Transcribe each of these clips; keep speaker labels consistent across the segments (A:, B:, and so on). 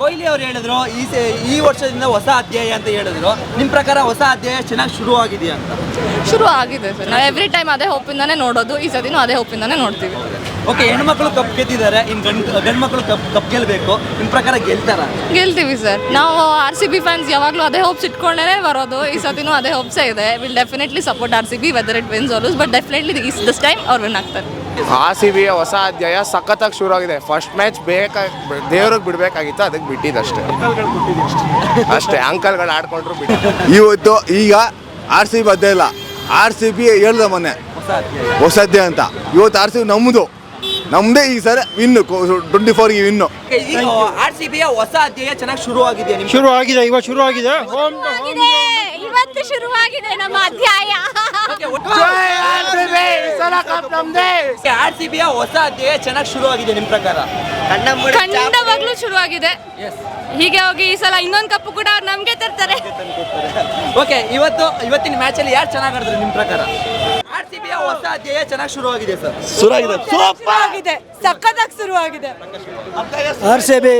A: ಕೊಹ್ಲಿ ಅವ್ರು ಹೇಳಿದ್ರು, ಈ ಈ ವರ್ಷದಿಂದ ಹೊಸ ಅಧ್ಯಾಯ ಅಂತ ಹೇಳಿದ್ರು. ನಿಮ್ಮ ಪ್ರಕಾರ ಹೊಸ ಅಧ್ಯಾಯ ಚೆನ್ನಾಗಿ ಶುರು ಆಗಿದೆಯಾ ಅಂತ?
B: ಶುರು ಆಗಿದೆ ಸರ್. ನಾವು ಎವ್ರಿ ಟೈಮ್ ಅದೇ ಹೋಪಿಂದಾನೇ ನೋಡೋದು, ಈ ಸತಿನೂ ಅದೇ ಹೋಪಿಂದಾನೇ ನೋಡ್ತೀವಿ.
A: ಓಕೆ ಹೆಣ್ಮಕ್ಳು ಕಪ್ ಗೆದ್ದಿದ್ದಾರೆ. ಇನ್ ಗಂಡ್ ಗಂಡ್ಮಕ್ಳು ಕಪ್ ಕಪ್ ಗೆಲ್ಬೇಕು. ನಿಮ್ ಪ್ರಕಾರ ಗೆಲ್ತಾರ?
B: ಗೆಲ್ತೀವಿ ಸರ್. ನಾವು ಆರ್ ಸಿ ಬಿ ಫ್ಯಾನ್ಸ್ ಯಾವಾಗಲೂ ಅದೇ ಹೋಪ್ಸ್ ಇಟ್ಕೊಂಡೇ ಬರೋದು. ಈ ಸತಿನೂ ಅದೇ ಹೋಪ್ಸೇ ಇದೆ. Will definitely support R C B whether it wins else but definitely is this time ಅವ್ರು ವಿನ್ ಆಗ್ತಾರೆ.
C: ಆರ್ ಸಿ ಬಿ ಹೊಸ ಅಧ್ಯಾಯ ಸಖತ್ತಾಗಿ ಶುರು ಆಗಿದೆ. ಫಸ್ಟ್ ಮ್ಯಾಚ್ ಬೇಕಾ ದೇವ್ರಿಗೆ ಬಿಡಬೇಕಾಗಿತ್ತು ಅದಕ್ಕೆ ಬಿಟ್ಟಿದ್ದು ಅಷ್ಟೇ ಅಂಕಲ್ಗಳು ಆಡ್ಕೊಂಡ್ರು ಬಿಟ್ಟು
D: ಇವತ್ತು ಈಗ ಆರ್ ಸಿ ಬಿ ಅದೇ ಇಲ್ಲ ಆರ್ ಸಿ ಬಿ ಹೇಳ್ದ ಮೊನ್ನೆ
A: ಹೊಸ ಅಧ್ಯಾಯ.
D: ಹೊಸದ್ದೆ ಅಂತ. ಇವತ್ತು ಆರ್ ಸಿ ಬಿ ನಮ್ಮದು ನಮ್ಮದೇ ಈ ಸರಿ ವಿನ್ನು ಟ್ವೆಂಟಿ ಫೋರ್ಗೆ ವಿನ್ನು
A: Okay, ಆರ್ ಸಿ ಬಿಯ ಹೊಸ ಅಧ್ಯಾಯ ಚೆನ್ನಾಗಿ ಶುರು ಆಗಿದೆ ನಿಮ್
E: ಶುರು ಆಗಿದೆ ಇವಾಗ ಶುರು ಆಗಿದೆ
F: ಆಗಿದೆ. ಇವತ್ತು ಶುರುವಾಗಿದೆ ನಮ್ಮ ಅಧ್ಯಾಯ.
A: ಆರ್ ಸಿ ಬಿಯ ಹೊಸ ಅಧ್ಯಾಯ ಚೆನ್ನಾಗಿ ಶುರು ಆಗಿದೆ ನಿಮ್ ಪ್ರಕಾರ?
B: ಖಂಡವಾಗ್ಲೂ ಶುರು ಆಗಿದೆ ಹೀಗೆ ಹೋಗಿ ಈ ಸಲ ಇನ್ನೊಂದು ಕಪ್ಪು ಕೂಡ ಅವ್ರು ನಮಗೆ ತರ್ತಾರೆ.
A: ಓಕೆ ಇವತ್ತು ಇವತ್ತಿನ ಮ್ಯಾಚ್ ಅಲ್ಲಿ ಯಾರು ಚೆನ್ನಾಗಿ ಆಡಿದ್ರು ನಿಮ್ ಪ್ರಕಾರ? ಹೊಸ ಅಧ್ಯಾಯ ಚೆನ್ನಾಗಿ ಶುರು ಆಗಿದೆ ಸರ್
F: ಆಗಿದೆ ಸಖತ್ತಾಗಿ ಶುರುವಾಗಿದೆ.
E: R C B.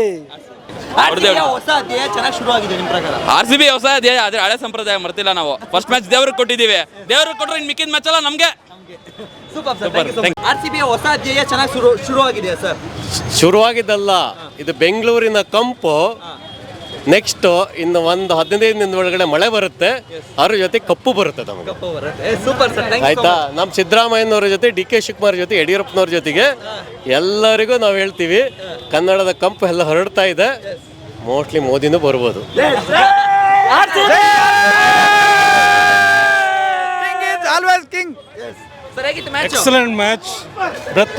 A: R C ಬಿಯ ಹೊಸ ಅಧ್ಯಾಯ ಚೆನ್ನಾಗಿ ಶುರುವಾಗಿದೆ ಆಗಿದೆ ನಿಮ್ ಪ್ರಕಾರ?
G: ಆರ್ ಸಿ ಬಿ ಹೊಸ ಅಧ್ಯಾಯ ಆದರೆ ಹಳೆ ಸಂಪ್ರದಾಯ ಮರ್ತಿಲ್ಲ ನಾವು. ಫಸ್ಟ್ ಮ್ಯಾಚ್ ದೇವ್ರಿಗೆ ಕೊಟ್ಟಿದ್ದೀವಿ. ದೇವ್ರಿಗೆ ಕೊಟ್ರೆ ಇನ್ನು ಮಿಕ್ಕಿದ ಮ್ಯಾಚ್ ಎಲ್ಲ ನಮಗೆ?
A: Super sir R C B ಹೊಸ ಅಧ್ಯಾಯ ಚೆನ್ನಾಗಿ ಶುರು ಶುರುವಾಗಿದೆ ಆಗಿದೆ ಸರ್
H: ಶುರುವಾಗಿದ್ದಲ್ಲ. ಇದು ಬೆಂಗಳೂರಿನ ಕಂಪು. ನೆಕ್ಸ್ಟ್ ಇನ್ನು ಒಂದು ಹದಿನೈದು ದಿನದ ಒಳಗಡೆ ಮಳೆ ಬರುತ್ತೆ. ಅದ್ರ ಜೊತೆ ಕಪ್ಪು ಬರುತ್ತೆ ನಮಗೆ
A: ಸೂಪರ್ ಸರ್
H: ಆಯ್ತಾ? ನಮ್ಮ ಸಿದ್ದರಾಮಯ್ಯನವ್ರ ಜೊತೆ ಡಿ ಕೆ ಶಿವಕುಮಾರ್ ಜೊತೆ ಯಡಿಯೂರಪ್ಪನವ್ರ ಜೊತೆಗೆ ಎಲ್ಲರಿಗೂ ನಾವು ಹೇಳ್ತೀವಿ ಕನ್ನಡದ ಕಂಪು ಎಲ್ಲ ಹೊರಡ್ತಾ ಇದೆ. ಮೋಸ್ಟ್ಲಿ ಮೋದಿನೂ ಬರ್ಬೋದು.
E: ಎಕ್ಸಲೆಂಟ್ ಬ್ರೆತ್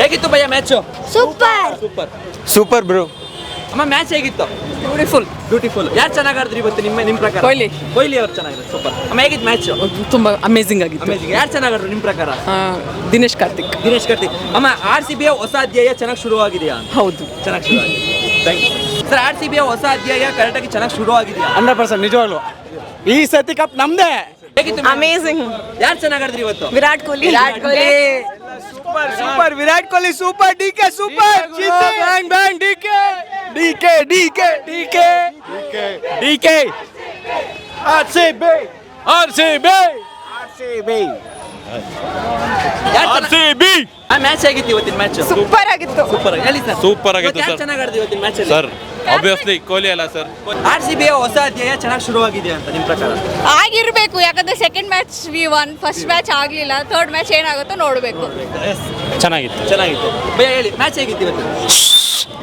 A: ಹೇಗಿತ್ತು match
F: super
A: super
E: super bro
A: ಅಮ್ಮ ಮ್ಯಾಚ್ ಹೇಗಿತ್ತು? ಬ್ಯೂಟಿಫುಲ್ ಬ್ಯೂಟಿಫುಲ್ ಯಾರು ಚೆನ್ನಾಗಿ ಆಡಿದ್ರಿ ಇವತ್ತು ನಿಮ್ಮ ನಿಮ್ಮ ಪ್ರಕಾರ?
B: ಕೊಹ್ಲಿ.
A: ಕೊಹ್ಲಿ ಅವ್ರು ಚೆನ್ನಾಗಿದ್ರು ಸೂಪರ್ ಅಮ್ಮ ಹೇಗಿತ್ತು ಮ್ಯಾಚ್
B: ತುಂಬ ಅಮೇಸಿಂಗ್ ಆಗಿತ್ತು.
A: ಅಮೇಜಿಂಗ್ ಯಾರು ಚೆನ್ನಾಗಿ ಆಡಿದ್ರು ನಿಮ್ಮ ಪ್ರಕಾರ?
B: ದಿನೇಶ್ ಕಾರ್ತಿಕ್.
A: ದಿನೇಶ್ ಕಾರ್ತಿಕ್. ಅಮ್ಮ ಆರ್ ಸಿ ಬಿ ಹೊಸ ಅಧ್ಯಾಯ ಚೆನ್ನಾಗಿ ಶುರು ಆಗಿದೆಯಾ ಅಂತ
B: ಹೌದು.
A: ಚೆನ್ನಾಗಿ ಶುರು ಆಗಿದೆ thank you sir R C B ಹೊಸ ಅಧ್ಯಾಯ ಕರೆಕ್ಟಾಗಿ ಚೆನ್ನಾಗಿ ಶುರು ಆಗಿದೆಯಾ
E: ಹಂಡ್ರೆಡ್ ಪರ್ಸೆಂಟ್ ನಿಜವಾಗ್ಲು. ಈ ಸತಿ ಕಪ್ ನಮ್ದೇ.
A: ಹೇಗಿತ್ತು
F: ಅಮೇಸಿಂಗ್
A: ಯಾರು ಚೆನ್ನಾಗಿ ಆಡಿದ್ರಿ ಇವತ್ತು?
F: Virat Kohli. Virat Kohli.
E: Super Virat Kohli super D K super bang bang D K D K D K D K D K R C B R C B R C B
A: R
G: C B
A: ಆ match ಇವತ್ತಿನ match
F: super ಆಗಿತ್ತು.
A: Super ಹೇಳಿ sir.
G: Super ಆಗಿತ್ತು
A: ಯಾರು
G: sir.
A: ಚೆನ್ನಾಗಿ ಆಡಿದ್ರಿ ಇವತ್ತಿನ match
G: sir obviously Kohli ಅಲ್ಲ sir.
A: R C ಯ ಹೊಸ ಅಧ್ಯಾಯ ಚೆನ್ನಾಗಿ ಶುರುವಾಗಿದೆ ಆಗಿದೆ ಅಂತ ನಿಮ್ಮ ಪ್ರಕಾರ?
B: ಆಗಿರ್ಬೇಕು. ಯಾಕಂದ್ರೆ second match we won first match ಆಗಲಿಲ್ಲ ಥರ್ಡ್ ಮ್ಯಾಚ್ ಏನಾಗುತ್ತೋ ನೋಡಬೇಕು.
E: ಚೆನ್ನಾಗಿತ್ತು.
A: ಚೆನ್ನಾಗಿತ್ತು. ಭಯ ಹೇಳಿ ಮ್ಯಾಚ್ ಹೇಗಿತ್ತು ಇವತ್ತು?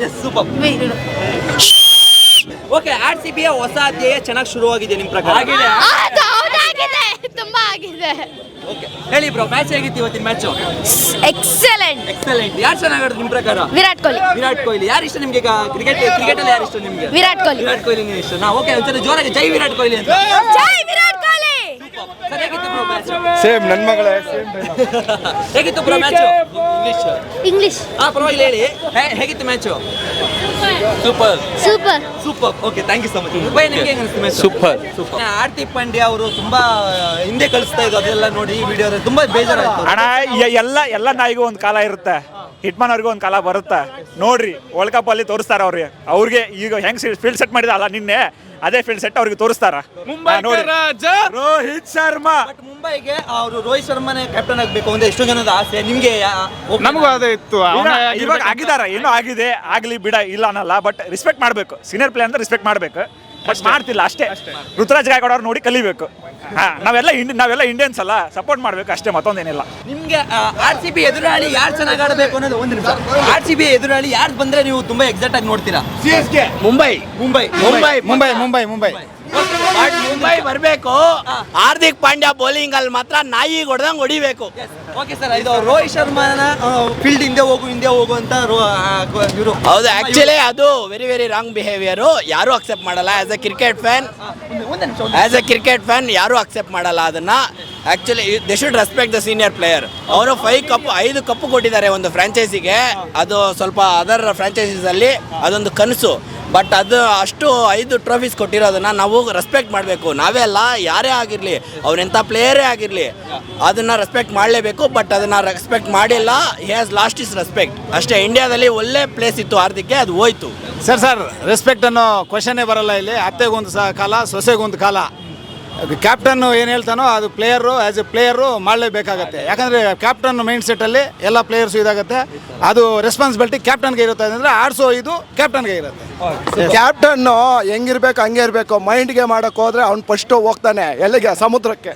A: Yes super okay R C ಬಿಯ ಹೊಸ ಅಧ್ಯಾಯ ಚೆನ್ನಾಗಿ ಶುರುವಾಗಿದೆ ನಿಮ್ಮ ಪ್ರಕಾರ?
F: ಅದು ಹೌದಾಗಿದೆ. ತುಂಬಾ ಆಗಿದೆ.
A: ಓಕೆ ಹೇಳಿ ಬ್ರೋ ಮ್ಯಾಚ್ ಹೇಗಿತ್ತು ಇವತ್ತಿನ ಮ್ಯಾಚ್
F: ಎಕ್ಸಲೆಂಟ್
A: ಎಕ್ಸಲೆಂಟ್ ಯಾರು ಚೆನ್ನಾಗಿ ನಿಮ್ಮ ಪ್ರಕಾರ?
F: ವಿರಾಟ್ ಕೊಹ್ಲಿ.
A: ವಿರಾಟ್ ಕೊಹ್ಲಿ. ಯಾರು ಇಷ್ಟ ನಿಮಗೆ ಕ್ರಿಕೆಟ್ ಕ್ರಿಕೆಟ್ ಅಲ್ಲಿ ಯಾರು ಇಷ್ಟ ನಿಮಗೆ?
F: ವಿರಾಟ್ ಕೊಹ್ಲಿ.
A: ವಿರಾಟ್ ಕೊಹ್ಲಿ ಇಷ್ಟ. ನಾ ಓಕೆ ಒಂದ್ಸಲ ಜೋರಾಗಿ ಜೈ ವಿರಾಟ್ ಕೊಹ್ಲಿ ಅಂತ.
F: ಜೈ ವಿರಾಟ್ ಕೊಹ್ಲಿ
A: ಸರ್ ಹೇಗಿತ್ತು ಬ್ರೋ ಮ್ಯಾಚ್
D: ಸೇಮ್ ನನ್ನ ಮಗಳೇ ಸೇಮ್
A: ಹೇಗಿತ್ತು ಬ್ರೋ ಮ್ಯಾಚ್ ಇಂಗ್ಲಿಷ್
F: ಇಂಗ್ಲಿಷ್
A: ಆ ಪರವಾಗಿಲ್ಲ ಹೇಳಿ. ಹೇ- ಹೇಗಿತ್ತು match
G: super
F: super
A: super okay thank you so much ಭಯ ನಿಮ್ಗೆ ಹೆಂಗ್ ಅನಿಸ್ತು match
G: super
A: super Hardik Pandya ಅವರು ತುಂಬಾ ಹಿಂದೆ ಕಳಿಸ್ತಾ ಇದ್ರು ಅದೆಲ್ಲ ನೋಡಿ ಈ ವಿಡಿಯೋ ತುಂಬಾ ಬೇಜಾರಾಯ್ತು.
I: ಅಣ್ಣ ಎಲ್ಲ ಎಲ್ಲ ನಾಯಿಗೂ ಒಂದು ಕಾಲ ಇರುತ್ತೆ. ಹಿಟ್ಮನ್ ಅವ್ರಿಗೂ ಒಂದು ಕಾಲ ಬರುತ್ತೆ. ನೋಡ್ರಿ ವರ್ಲ್ಡ್ ಕಪ್ ಅಲ್ಲಿ ತೋರಿಸ್ತಾರ ಅವ್ರಿಗೆ. ಅವ್ರಿಗೆ ಈಗ ಹೆಂಗ್ ಫೀಲ್ಡ್ ಸೆಟ್ ಮಾಡಿದಲ್ಲ ನಿನ್ನೆ? ಅದೇ ಫೀಲ್ಡ್ ಸೆಟ್ ಅವ್ರಿಗೆ ತೋರಿಸ್ತಾರ? ಮುಂಬೈ ನೋಡಿ. ರೋಹಿತ್ ಶರ್ಮಾ.
A: ಬಟ್ ಮುಂಬೈಗೆ ಅವರು ರೋಹಿತ್ ಶರ್ಮಾನೇ ಕ್ಯಾಪ್ಟನ್ ಆಗಬೇಕು ಅಂತ ಎಷ್ಟೋ ಜನದ ಆಸೆ. ನಿಮಗೆ
E: ನಮಗೂ ಅದೇ ಇತ್ತು.
I: ಇವಾಗ- ಆಗಿದಾರ? ಏನೋ ಆಗಿದೆ. ಆಗ್ಲಿ ಬಿಡ ಇಲ್ಲ ಅನ್ನಲ್ಲ ಬಟ್ ರಿಸ್ಪೆಕ್ಟ್ ಮಾಡ್ಬೇಕು. ಸೀನಿಯರ್ ಪ್ಲೇಯರ್ ಅಂತ ರಿಸ್ಪೆಕ್ಟ್ ಮಾಡ್ಬೇಕು. ಬಟ್ ಮಾಡ್ತಿಲ್ಲ ಅಷ್ಟೇ. ಋತುರಾಜ್ ಗಾಯಕವಾಡ್ ಅವ್ರು ನೋಡಿ ಕಲಿಬೇಕು. ಹಾ ನಾವೆಲ್ಲ ಇಂಡಿ ನಾವೆಲ್ಲ ಇಂಡಿಯನ್ಸ್ ಅಲ್ಲ ಸಪೋರ್ಟ್ ಮಾಡ್ಬೇಕು ಅಷ್ಟೇ ಮತ್ತೊಂದೇನಿಲ್ಲ.
A: ನಿಮ್ಗೆ ಆರ್ ಸಿ ಬಿ ಎದುರಾಳಿ ಯಾರು ಚೆನ್ನಾಗಿ ಆಡಬೇಕು ಅನ್ನೋದು ಒಂದು ನಿಮಿಷ. ಆರ್ ಸಿ ಬಿ ಎದುರಾಳಿ ಯಾರು ಬಂದ್ರೆ ನೀವು ತುಂಬಾ ಎಕ್ಸಾಕ್ಟ್ ಆಗಿ ನೋಡ್ತೀರಾ?
D: C S K
C: Mumbai.
A: Mumbai.
E: Mumbai. Mumbai Mumbai Mumbai.
C: But Mumbai ಬರಬೇಕು. ಹಾರ್ದಿಕ್ ಪಾಂಡ್ಯ ಬೌಲಿಂಗ್ ಅಲ್ಲಿ ಮಾತ್ರ ನಾಯಿ ಹೊಡೆದಂಗ್ ಹೊಡಿಬೇಕು.
A: ಓಕೆ ಸರ್ ಇದು ರೋಹಿತ್ ಶರ್ಮನ ಫೀಲ್ಡ್ ಹಿಂದೆ ಹೋಗು ಹಿಂದೆ ಹೋಗು ಅಂತ ಇವರು.
C: ಹೌದು ಆಕ್ಚುಲಿ ಅದು ವೆರಿ ವೆರಿ ರಾಂಗ್ ಬಿಹೇವಿಯರು ಯಾರು ಅಕ್ಸೆಪ್ಟ್ ಮಾಡಲ್ಲ. As a cricket fan as a cricket fan ಯಾರು ಅಕ್ಸೆಪ್ಟ್ ಮಾಡಲ್ಲ ಅದನ್ನ. Actually they should respect the senior player ಅವರು ಫೈವ್ ಕಪ್ ಐದು ಕಪ್ ಕೊಟ್ಟಿದ್ದಾರೆ ಒಂದು ಫ್ರಾಂಚೈಸಿಗೆ ಅದು ಸ್ವಲ್ಪ ಅದರ್ ಫ್ರಾಂಚೈಸಿಸ್ ಅಲ್ಲಿ ಅದೊಂದು ಕನಸು. ಬಟ್ ಅದು ಅಷ್ಟು ಐದು ಟ್ರೋಫೀಸ್ ಕೊಟ್ಟಿರೋದನ್ನ ನಾವು ರೆಸ್ಪೆಕ್ಟ್ ಮಾಡಬೇಕು. ನಾವೇ ಅಲ್ಲ, ಯಾರೇ ಆಗಿರಲಿ ಅವ್ರೆಂಥ ಪ್ಲೇಯರೇ ಆಗಿರಲಿ, ಅದನ್ನು ರೆಸ್ಪೆಕ್ಟ್ ಮಾಡಲೇಬೇಕು. ಬಟ್ ಅದನ್ನು ರೆಸ್ಪೆಕ್ಟ್ ಮಾಡಿಲ್ಲ he has lost his respect ಅಷ್ಟೇ ಇಂಡಿಯಾದಲ್ಲಿ ಒಳ್ಳೆ ಪ್ಲೇಸ್ ಇತ್ತು ಹಾರ್ದಿಕ್ಗೆ, ಅದು ಹೋಯ್ತು.
E: ಸರ್ ಸರ್ ರೆಸ್ಪೆಕ್ಟ್ ಅನ್ನೋ ಕ್ವಶನೇ ಬರಲ್ಲ ಇಲ್ಲಿ. ಅತ್ತೆಗೊಂದು ಸಹ ಕಾಲ, ಸೊಸೆಗೊಂದು ಕಾಲ. ಕ್ಯಾಪ್ಟನ್ ಏನು ಹೇಳ್ತಾನೋ ಅದು ಪ್ಲೇಯರು ಆ್ಯಸ್ ಎ ಪ್ಲೇಯರು ಮಾಡಲೇಬೇಕಾಗತ್ತೆ ಯಾಕಂದರೆ ಕ್ಯಾಪ್ಟನ್ ಮೈಂಡ್ ಸೆಟ್ಟಲ್ಲಿ ಎಲ್ಲ ಪ್ಲೇಯರ್ಸು ಇದಾಗುತ್ತೆ. ಅದು ರೆಸ್ಪಾನ್ಸಿಬಿಲಿಟಿ ಕ್ಯಾಪ್ಟನ್ಗೆ ಇರುತ್ತೆ ಅಂದರೆ ಆಡಿಸೋ ಇದು ಕ್ಯಾಪ್ಟನ್ಗೆ ಇರುತ್ತೆ.
D: ಕ್ಯಾಪ್ಟನ್ನು ಹೆಂಗಿರ್ಬೇಕು ಹಂಗೆ ಇರಬೇಕು ಮೈಂಡ್ಗೆ ಮಾಡೋಕ್ಕೋದ್ರೆ ಅವ್ನು ಫಸ್ಟು ಹೋಗ್ತಾನೆ ಎಲ್ಲಿಗೆ? ಸಮುದ್ರಕ್ಕೆ.